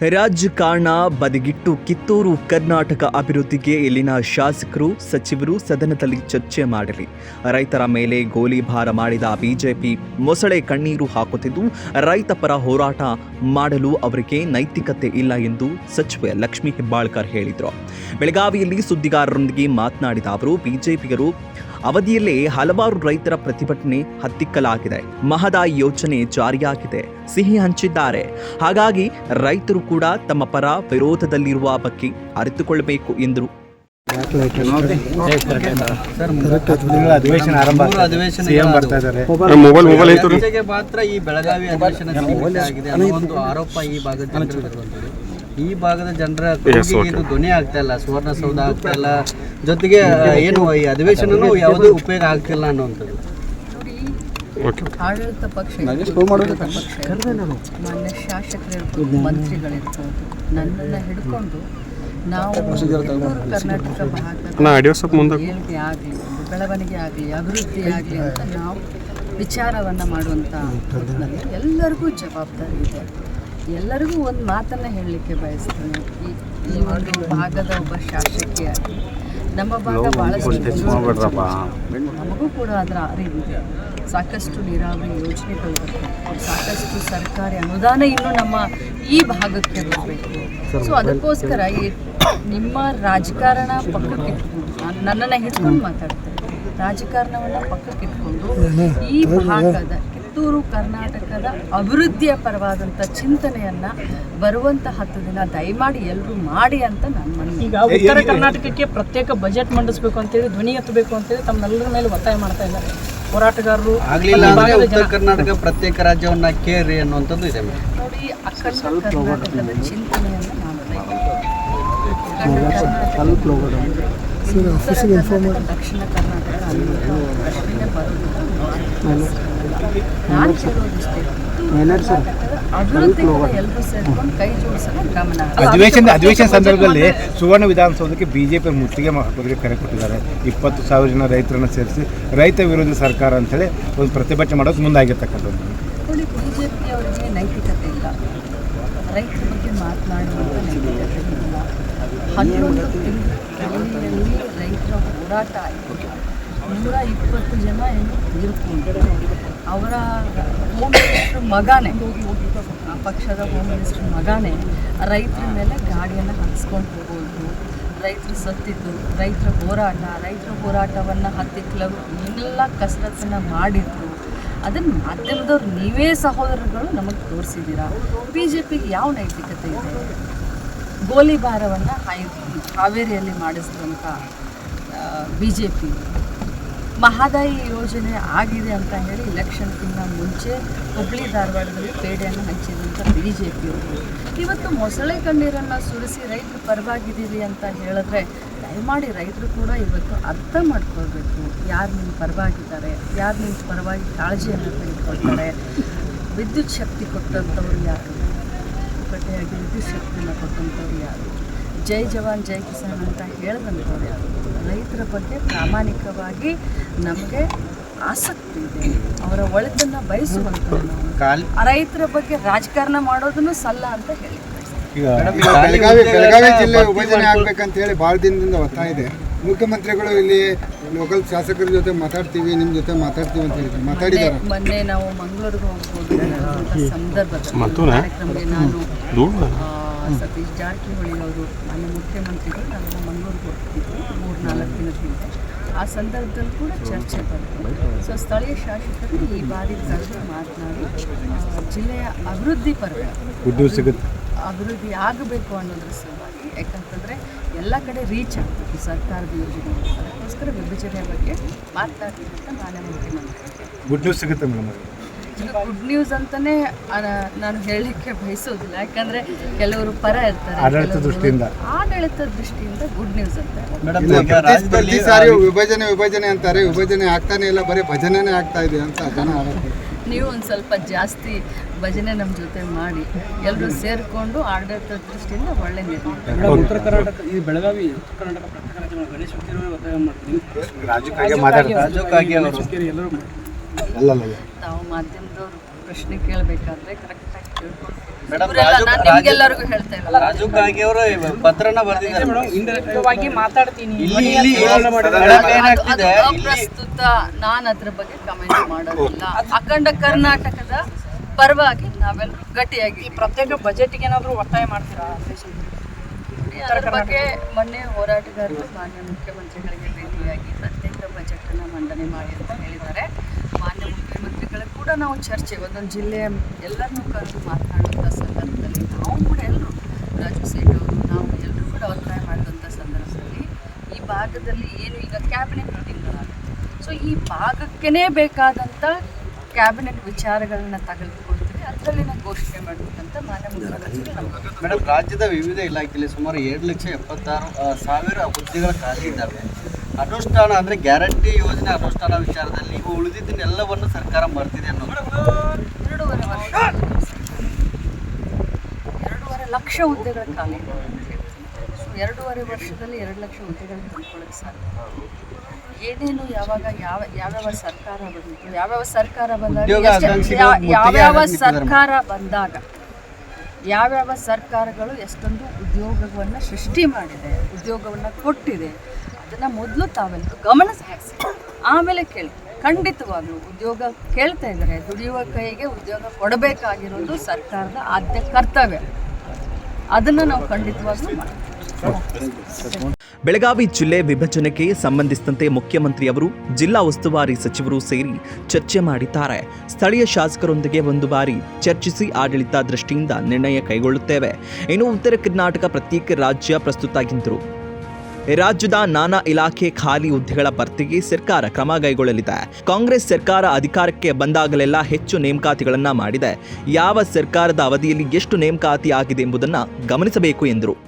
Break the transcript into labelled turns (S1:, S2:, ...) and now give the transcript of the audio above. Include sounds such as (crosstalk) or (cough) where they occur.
S1: ರಾಜಕಾರಣ ಬದಿಗಿಟ್ಟು ಕಿತ್ತೂರು ಕರ್ನಾಟಕ ಅಭಿವೃದ್ಧಿಗೆ ಇಲ್ಲಿನ ಶಾಸಕರು, ಸಚಿವರು ಸದನದಲ್ಲಿ ಚರ್ಚೆ ಮಾಡಲಿ. ರೈತರ ಮೇಲೆ ಗೋಲಿಬಾರ ಮಾಡಿದ ಬಿಜೆಪಿ ಮೊಸಳೆ ಕಣ್ಣೀರು ಹಾಕುತ್ತಿದ್ದು, ರೈತ ಪರ ಹೋರಾಟ ಮಾಡಲು ಅವರಿಗೆ ನೈತಿಕತೆ ಇಲ್ಲ ಎಂದು ಸಚಿವೆ ಲಕ್ಷ್ಮೀ ಹೆಬ್ಬಾಳ್ಕರ್ ಹೇಳಿದರು. ಬೆಳಗಾವಿಯಲ್ಲಿ ಸುದ್ದಿಗಾರರೊಂದಿಗೆ ಮಾತನಾಡಿದ ಅವರು ಬಿಜೆಪಿಗರು ಅವಧಿಯಲ್ಲೇ ಹಲವಾರು ರೈತರ ಪ್ರತಿಭಟನೆ ಹತ್ತಿಕ್ಕಲಾಗಿದೆ. ಮಹದಾಯಿ ಯೋಜನೆ ಜಾರಿಯಾಗಿದೆ. ಸಿಹಿ ಹಂಚಿದ್ದಾರೆ. ಹಾಗಾಗಿ ರೈತರು ಕೂಡ ತಮ್ಮ ಪರ ವಿರೋಧದಲ್ಲಿರುವ ಬಗ್ಗೆ ಅರಿತುಕೊಳ್ಳಬೇಕು ಎಂದರು.
S2: ಮಾತ್ರ ಈ ಬೆಳಗಾವಿ ಅಧಿವೇಶನ ಸೀಮಿತ ಆಗಿದೆ ಅನ್ನೋ ಒಂದು ಆರೋಪ ಈ ಭಾಗದಲ್ಲಿ. ಈ ಭಾಗದ ಜನರ ಇದು ಧ್ವನಿ ಆಗ್ತಾ ಇಲ್ಲ ಸುವರ್ಣಸೌಧ ಆಗ್ತಾ ಇಲ್ಲ. ಜೊತೆಗೆ ಏನು ಈ ಅಧಿವೇಶನನೂ ಯಾವುದೇ ಉಪಯೋಗ ಆಗ್ತಿಲ್ಲ ಅನ್ನುವಂಥದ್ದು.
S3: ಓಕೆ
S4: ಆಡಳಿತ ಪಕ್ಷ ಮಾನ್ಯ ಶಾಸಕರಿರ್ಬೋದು ಮಂತ್ರಿಗಳಿರ್ಬೋದು ನನ್ನನ್ನು ಹಿಡ್ಕೊಂಡು ನಾವು ಕರ್ನಾಟಕ ಭಾಗದ
S3: ಅಣ್ಣ ಆಡಿಯೋ ಸ್ವಲ್ಪ ಮುಂದೆ
S4: ಏಳಿಗೆ ಆಗಲಿ ಬೆಳವಣಿಗೆ ಆಗಲಿ ಅಭಿವೃದ್ಧಿ ಆಗಲಿ ಅಂತ ನಾವು ವಿಚಾರವನ್ನು ಮಾಡುವಂಥ ಎಲ್ಲರಿಗೂ ಜವಾಬ್ದಾರಿ ಇದೆ. ಎಲ್ಲರಿಗೂ ಒಂದು ಮಾತನ್ನು ಹೇಳಲಿಕ್ಕೆ ಬಯಸ್ತೀನಿ. ಈ ಈ ಒಂದು ಭಾಗದ ಒಬ್ಬ ಶಾಸಕಿಯಾಗಿ ನಮ್ಮ ಭಾಗ ಭಾಳಷ್ಟು ನಮಗೂ ಕೂಡ ಅದರ ಅರಿವಿದೆ ಸಾಕಷ್ಟು ನೀರಾವರಿ ಯೋಜನೆಗಳು. ಸಾಕಷ್ಟು ಸರ್ಕಾರಿ ಅನುದಾನ ಇನ್ನೂ ನಮ್ಮ ಈ ಭಾಗಕ್ಕೆ ಬರಬೇಕು. ಸೊ ಅದಕ್ಕೋಸ್ಕರ ಈ ನಿಮ್ಮ ರಾಜಕಾರಣ ಪಕ್ಕಕ್ಕೆ ನನ್ನನ್ನು ಹಿಡ್ಕೊಂಡು ಮಾತಾಡ್ತೇನೆ. ರಾಜಕಾರಣವನ್ನು ಪಕ್ಕಕ್ಕೆ ಇಟ್ಕೊಂಡು ಈ ಭಾಗದ ಕಿತ್ತೂರು ಕರ್ನಾಟಕದ ಅಭಿವೃದ್ಧಿಯ ಪರವಾದಂಥ ಚಿಂತನೆಯನ್ನು ಬರುವಂಥ ಹತ್ತು ದಿನ ದಯಮಾಡಿ ಎಲ್ಲರೂ ಮಾಡಿ ಅಂತ ನಾನು ಮನವಿ.
S5: ಈಗ ಉತ್ತರ ಕರ್ನಾಟಕಕ್ಕೆ ಪ್ರತ್ಯೇಕ ಬಜೆಟ್ ಮಂಡಿಸಬೇಕು ಅಂತೇಳಿ ಧ್ವನಿ ಎತ್ತಬೇಕು ಅಂತೇಳಿ ತಮ್ಮೆಲ್ಲರ ಮೇಲೆ ಒತ್ತಾಯ ಮಾಡ್ತಾ ಇದ್ದಾರೆ. ಹೋರಾಟಗಾರರು
S2: ಆಗಲಿಲ್ಲ ಅಂದ್ರೆ ಉತ್ತರ ಕರ್ನಾಟಕ ಪ್ರತ್ಯೇಕ ರಾಜ್ಯವನ್ನ ಕೇರಿ ಅನ್ನುವಂಥದ್ದು ಇದೆ
S4: ನೋಡಿ ಅಕ್ಕ ಕರ್ನಾಟಕದ ಚಿಂತನೆಯನ್ನು ನಾನು ದಕ್ಷಿಣ ಕರ್ನಾಟಕ ಪ್ರಶ್ನೆ ಬರೋದಿಲ್ಲ ನಾನು
S6: ಅಧಿವೇಶನ ಅಧಿವೇಶನ ಸಂದರ್ಭದಲ್ಲಿ ಸುವರ್ಣ ವಿಧಾನಸೌಧಕ್ಕೆ ಬಿಜೆಪಿ ಮುತ್ತಿಗೆ ಹಾಕೋದಕ್ಕೆ ಕರೆ ಕೊಟ್ಟಿದ್ದಾರೆ. ಇಪ್ಪತ್ತು ಸಾವಿರ ಜನ ರೈತರನ್ನ ಸೇರಿಸಿ ರೈತ ವಿರೋಧಿ ಸರ್ಕಾರ ಅಂತೇಳಿ ಒಂದು ಪ್ರತಿಭಟನೆ ಮಾಡೋದು ಮುಂದಾಗಿರ್ತಕ್ಕಂಥದ್ದು.
S4: ನೋಡಿ ಬಿ ಜೆ ಪಿಯವರಿಗೆ ನೈತಿಕತೆ ಇಲ್ಲ. ರೈತರ ಬಗ್ಗೆ ಮಾತನಾಡುವಂಥ ನೈತಿಕತೆ ಇಲ್ಲ. ಹನ್ನೊಂದು ತಿಂಗಳಲ್ಲಿ ರೈತರ ಹೋರಾಟ ಆಯಿತು. ನೂರ ಇಪ್ಪತ್ತು ಜನ ಏನು ತೀರ್ಕೊಂಡ್ರು ಅವರ ಹೋಮ್ ಮಿನಿಸ್ಟ್ರ್ ಮಗನೇ ಪಕ್ಷದ ಹೋಮ್ ಮಿನಿಸ್ಟ್ರ್ ಮಗನೇ, ರೈತರ ಮೇಲೆ ಗಾಡಿಯನ್ನು ಹಾಕಿಸ್ಕೊಂಡು ಹೋಗೋದು, ರೈತರು ಸತ್ತಿದ್ದು, ರೈತರ ಹೋರಾಟ, ರೈತರ ಹೋರಾಟವನ್ನು ಹತ್ತಿಕ್ಕಲು ಎಲ್ಲ ಕಸರತ್ತನ್ನು ಮಾಡಿದ್ರು. ಅದನ್ನು ಮಾಧ್ಯಮದವ್ರು ನೀವೇ ಸಹೋದರರುಗಳು ನಮಗೆ ತೋರಿಸಿದ್ದೀರಾ ಬಿ ಜೆ ಪಿಗೆ ಯಾವ ನೈತಿಕತೆ ಇದೆ? ಗೋಲಿಬಾರವನ್ನು ಹೈ ಹಾವೇರಿಯಲ್ಲಿ ಮಾಡಿಸಿದಂಥ ಬಿ ಜೆ ಪಿ ಮಹದಾಯಿ ಯೋಜನೆ ಆಗಿದೆ ಅಂತ ಹೇಳಿ ಇಲೆಕ್ಷನ್ಗಿಂತ ಮುಂಚೆ ಹುಬ್ಳಿ ಧಾರವಾಡದಲ್ಲಿ ಪೇಡೆಯನ್ನು ಹಂಚಿದಂಥ ಬಿ ಜೆ ಪಿಯವರು ಇವತ್ತು ಮೊಸಳೆ ಕಣ್ಣೀರನ್ನು ಸುರಿಸಿ ರೈತರು ಪರವಾಗಿದ್ದೀರಿ ಅಂತ ಹೇಳಿದ್ರೆ ದಯಮಾಡಿ ರೈತರು ಕೂಡ ಇವತ್ತು ಅರ್ಥ ಮಾಡ್ಕೊಳ್ಬೇಕು. ಯಾರು ನಿಮ್ಮ ಪರವಾಗಿದ್ದಾರೆ, ಯಾರು ನಿಮ್ಮ ಪರವಾಗಿ ಕಾಳಜಿಯನ್ನು ತೆಗೆದುಕೊಳ್ತಾರೆ? ವಿದ್ಯುತ್ ಶಕ್ತಿ ಕೊಟ್ಟಂಥವ್ರು ಯಾರು? ಕಟ್ಟೆಯಾಗಿ ವಿದ್ಯುತ್ ಶಕ್ತಿಯನ್ನು ಕೊಟ್ಟಂಥವ್ರು ಯಾರು? ಜೈ ಜವಾನ್, ಜೈ ಕಿಸಾನ್ ಅಂತ ಹೇಳಿದಂಥವ್ರು ಯಾರು? ರೈತರ ಬಗ್ಗೆ ಪ್ರಾಮಾಣಿಕವಾಗಿ ನಮಗೆ ಆಸಕ್ತಿ ಇದೆ. ಅವರ ಒಳಿತನ್ನು ಬಯಸುವಂತ ರೈತರ ಬಗ್ಗೆ ರಾಜಕಾರಣ ಮಾಡೋದನ್ನು ಸಲ್ಲ ಅಂತ ಹೇಳಿ.
S6: ಈಗ
S7: ಬೆಳಗಾವಿ ಬೆಳಗಾವಿ ಜಿಲ್ಲೆ ವಿಭಜನೆ ಆಗ್ಬೇಕಂತ ಹೇಳಿ ಭಾಳ ದಿನದಿಂದ ಒತ್ತಾಯ ಇದೆ. ಮುಖ್ಯಮಂತ್ರಿಗಳು ಇಲ್ಲಿ ಲೋಕಲ್ ಶಾಸಕರ ಜೊತೆ ಮಾತಾಡ್ತೀವಿ ನಿಮ್ಮ ಜೊತೆ ಮಾತಾಡ್ತೀವಿ ಅಂತ ಹೇಳಿದ್ರು. ಮಾತಾಡಿದ್ದಾರೆ
S4: ಮೊನ್ನೆ- ನಾವು ಮಂಗಳೂರಿಗೆ ಹೋಗ್ಬೋದು ಸಂದರ್ಭದಲ್ಲಿ
S3: ಮತ್ತೂನ?
S4: ನಾನು ಸತೀಶ್ ಜಾರಕಿಹೊಳಿ ಅವರು ಮಾನ್ಯ ಮುಖ್ಯಮಂತ್ರಿಗಳು ನಾವು ಮಂಗಳೂರಿಗೆ ಹೋಗ್ತಿದ್ವಿ ಮೂರು ನಾಲ್ಕು ದಿನದ ಹಿಂದೆ. ಆ ಸಂದರ್ಭದಲ್ಲಿ ಕೂಡ ಚರ್ಚೆ ಬಂತು. ಸೊ ಸ್ಥಳೀಯ ಶಾಸಕರು ಈ ಬಾರಿ ಕರೆದು ಮಾತನಾಡಿ ಜಿಲ್ಲೆಯ ಅಭಿವೃದ್ಧಿ
S6: ಸಿಗುತ್ತೆ.
S4: ಅಭಿವೃದ್ಧಿ ಆಗಬೇಕು ಅನ್ನೋದ್ರ ಸಲುವಾಗಿ ಯಾಕಂತಂದರೆ ಎಲ್ಲ ಕಡೆ ರೀಚ್ ಆಗಬೇಕು ಸರ್ಕಾರದ ಯೋಜನೆಗಳು ಅದಕ್ಕೋಸ್ಕರ ವಿಭಜನೆ ಬಗ್ಗೆ ಮಾತನಾಡ್ತೀನಿ ಅಂತ ನಾನೇ ಮುಖ್ಯಮಂತ್ರಿ.
S6: ಗುಡ್ ನ್ಯೂಸ್ ಸಿಗುತ್ತೆ ಮೇಡಮ್
S4: ಇದು ಗುಡ್ ನ್ಯೂಸ್ ಅಂತಾನೆ ನಾನು ಹೇಳಲಿಕ್ಕೆ ಬಯಸೋದಿಲ್ಲ ಯಾಕಂದ್ರೆ ಕೆಲವರು ಪರ ಇರ್ತಾರೆ
S6: ಆಡಳಿತ ದೃಷ್ಟಿಯಿಂದ.
S4: ಆಡಳಿತ ದೃಷ್ಟಿಯಿಂದ ಗುಡ್ ನ್ಯೂಸ್ ಅಂತ
S2: ಈ
S7: ಪ್ರತಿ ಸಾರಿ ವಿಭಜನೆ ವಿಭಜನೆ ಅಂತಾರೆ. ವಿಭಜನೆ ಆಗ್ತಾನೆ ಇಲ್ಲ ಬರೀ ಭಜನೆನೇ ಆಗ್ತಾ ಇದೆ ಅಂತ ಜನ
S4: ನೀವು ಒಂದು ಸ್ವಲ್ಪ ಜಾಸ್ತಿ ಭಜನೆ ನಮ್ಮ ಜೊತೆ ಮಾಡಿ. ಎಲ್ಲರೂ ಸೇರಿಕೊಂಡು ಆಡಳಿತ ದೃಷ್ಟಿಯಿಂದ ಒಳ್ಳೆ ನಿರ್ಮಾಣ.
S5: ಉತ್ತರ ಕರ್ನಾಟಕ ಈ ಬೆಳಗಾವಿ ಉತ್ತರ ಕರ್ನಾಟಕ ಪ್ರತ್ಯೇಕ ಗಣೇಶ ಮಾಡ್ತೀವಿ ಹುಟ್ಟಿರುವ ಒತ್ತಾಯ ಮಾಡ್ತೀನಿ
S6: ರಾಜಕಾಗಿ ಮಾತಾಡ್ತಾರೆ.
S4: ತಾವು ಮಾಧ್ಯಮದವರು ಪ್ರಶ್ನೆ ಕೇಳಬೇಕಾದ್ರೆ ಕರೆಕ್ಟಾಗಿ ಕೇಳ್ಕೊಂಡು
S2: ಪತ್ರನ ಬರೆದಿದ್ದಾರೆ.
S5: ಮಾತಾಡ್ತೀನಿ.
S4: ಅಪ್ರಸ್ತುತ ನಾನು ಅದ್ರ ಬಗ್ಗೆ ಕಮೆಂಟ್ (coughs) ಮಾಡೋದಿಲ್ಲ. ಅಖಂಡ ಕರ್ನಾಟಕದ ಪರವಾಗಿ ನಾವೆಲ್ಲರೂ ಗಟ್ಟಿಯಾಗಿ
S5: ಪ್ರತ್ಯೇಕ ಬಜೆಟ್ಗೆ ಏನಾದರೂ ಒತ್ತಾಯ ಮಾಡ್ತೀರಾ
S4: ಅದರ ಬಗ್ಗೆ ಮೊನ್ನೆ ಹೋರಾಟಗಾರರು ಮಾನ್ಯ ಮುಖ್ಯಮಂತ್ರಿಗಳಿಗೆ ಭೇಟಿಯಾಗಿ ಪ್ರತ್ಯೇಕ ಬಜೆಟ್ ಅನ್ನ ಮಂಡನೆ ಮಾಡಿ ಅಂತ ಹೇಳಿದ್ದಾರೆ ಮಾನ್ಯ ಮುಖ್ಯಮಂತ್ರಿಗಳ ಕೂಡ ನಾವು ಚರ್ಚೆ ಒಂದೊಂದು ಜಿಲ್ಲೆಯ ಎಲ್ಲರನ್ನೂ ಕರೆದು ಮಾತನಾಡುವಂಥ ಸಂದರ್ಭದಲ್ಲಿ ನಾವು ಕೂಡ ಎಲ್ಲರೂ ರಾಜು ಸೇಠ್ ಅವರು ನಾವು ಎಲ್ಲರೂ ಕೂಡ ಒತ್ತಾಯ ಮಾಡಿದಂಥ ಸಂದರ್ಭದಲ್ಲಿ ಈ ಭಾಗದಲ್ಲಿ ಏನು ಈಗ ಕ್ಯಾಬಿನೆಟ್ ಮೀಟಿಂಗ್ಗಳಾಗುತ್ತೆ ಸೊ ಈ ಭಾಗಕ್ಕೇ ಬೇಕಾದಂಥ ಕ್ಯಾಬಿನೆಟ್ ವಿಚಾರಗಳನ್ನ ಅದರಲ್ಲಿ ನಾವು ಘೋಷಣೆ ಮಾಡಬೇಕಂತ ಮಾನ್ಯ
S2: ಮೇಡಮ್ ರಾಜ್ಯದ ವಿವಿಧ ಇಲಾಖೆಯಲ್ಲಿ ಸುಮಾರು ಎರಡು ಲಕ್ಷ ಎಪ್ಪತ್ತಾರು ಸಾವಿರ ಹುದ್ದೆಗಳ ಖಾಲಿ ಇದ್ದಾವೆ. ಅನುಷ್ಠಾನ ಅಂದರೆ ಗ್ಯಾರಂಟಿ ಯೋಜನೆ ಅನುಷ್ಠಾನ ವಿಚಾರದಲ್ಲಿ ಇವು ಉಳಿದಿದ್ದನ್ನೆಲ್ಲವನ್ನು ಸರ್ಕಾರ ಮಾಡ್ತಿದೆ ಅನ್ನೋದು.
S4: ಎರಡೂವರೆ ವರ್ಷ ಎರಡೂವರೆ ಲಕ್ಷ ಹುದ್ದೆಗಳ ಖಾಲಿ. ಅಂತ ಸೊ ಎರಡೂವರೆ ವರ್ಷದಲ್ಲಿ ಎರಡು ಲಕ್ಷ ಹುದ್ದೆಗಳನ್ನು ತುಂಬಿಕೊಳ್ಳೋಕೆ ಸಾಧ್ಯ. ಏನೇನು ಯಾವಾಗ ಯಾವ ಯಾವ್ಯಾವ ಸರ್ಕಾರ ಬಂದಿತ್ತು ಯಾವ್ಯಾವ ಸರ್ಕಾರ ಬಂದಾಗ ಯಾವ್ಯಾವ ಸರ್ಕಾರ ಬಂದಾಗ ಯಾವ್ಯಾವ ಸರ್ಕಾರಗಳು ಎಷ್ಟೊಂದು ಉದ್ಯೋಗವನ್ನು ಸೃಷ್ಟಿ ಮಾಡಿದೆ ಉದ್ಯೋಗವನ್ನು ಕೊಟ್ಟಿದೆ ಅದನ್ನು ಮೊದಲು ತಾವೆಲ್ಲರೂ ಗಮನಿಸಬೇಕು ಆಮೇಲೆ ಕೇಳಿ. ಖಂಡಿತವಾಗ್ಲೂ ಉದ್ಯೋಗ ಕೇಳ್ತಾ ಇದ್ದಾರೆ. ದುಡಿಯುವ ಕೈಗೆ ಉದ್ಯೋಗ ಕೊಡಬೇಕಾಗಿರೋದು ಸರ್ಕಾರದ ಆದ್ಯ ಕರ್ತವ್ಯ. ಅದನ್ನು ನಾವು ಖಂಡಿತವಾಗ್ಲೂ
S1: ಬೆಳಗಾವಿ ಜಿಲ್ಲೆ ವಿಭಜನೆಗೆ ಸಂಬಂಧಿಸಿದಂತೆ ಮುಖ್ಯಮಂತ್ರಿಯವರು ಜಿಲ್ಲಾ ಉಸ್ತುವಾರಿ ಸಚಿವರು ಸೇರಿ ಚರ್ಚೆ ಮಾಡಿದ್ದಾರೆ. ಸ್ಥಳೀಯ ಶಾಸಕರೊಂದಿಗೆ ಒಂದು ಬಾರಿ ಚರ್ಚಿಸಿ ಆಡಳಿತ ದೃಷ್ಟಿಯಿಂದ ನಿರ್ಣಯ ಕೈಗೊಳ್ಳುತ್ತೇವೆ. ಇನ್ನು ಉತ್ತರ ಕರ್ನಾಟಕ ಪ್ರತ್ಯೇಕ ರಾಜ್ಯ ಪ್ರಸ್ತುತ ಎಂದರು ರಾಜ್ಯದ ನಾನಾ ಇಲಾಖೆ ಖಾಲಿ ಹುದ್ದೆಗಳ ಭರ್ತಿಗೆ ಸರ್ಕಾರ ಕ್ರಮ ಕೈಗೊಳ್ಳಲಿದೆ. ಕಾಂಗ್ರೆಸ್ ಸರ್ಕಾರ ಅಧಿಕಾರಕ್ಕೆ ಬಂದಾಗಲೆಲ್ಲ ಹೆಚ್ಚು ನೇಮಕಾತಿಗಳನ್ನು ಮಾಡಿದೆ. ಯಾವ ಸರ್ಕಾರದ ಅವಧಿಯಲ್ಲಿ ಎಷ್ಟು ನೇಮಕಾತಿ ಆಗಿದೆ ಎಂಬುದನ್ನು ಗಮನಿಸಬೇಕು ಎಂದರು.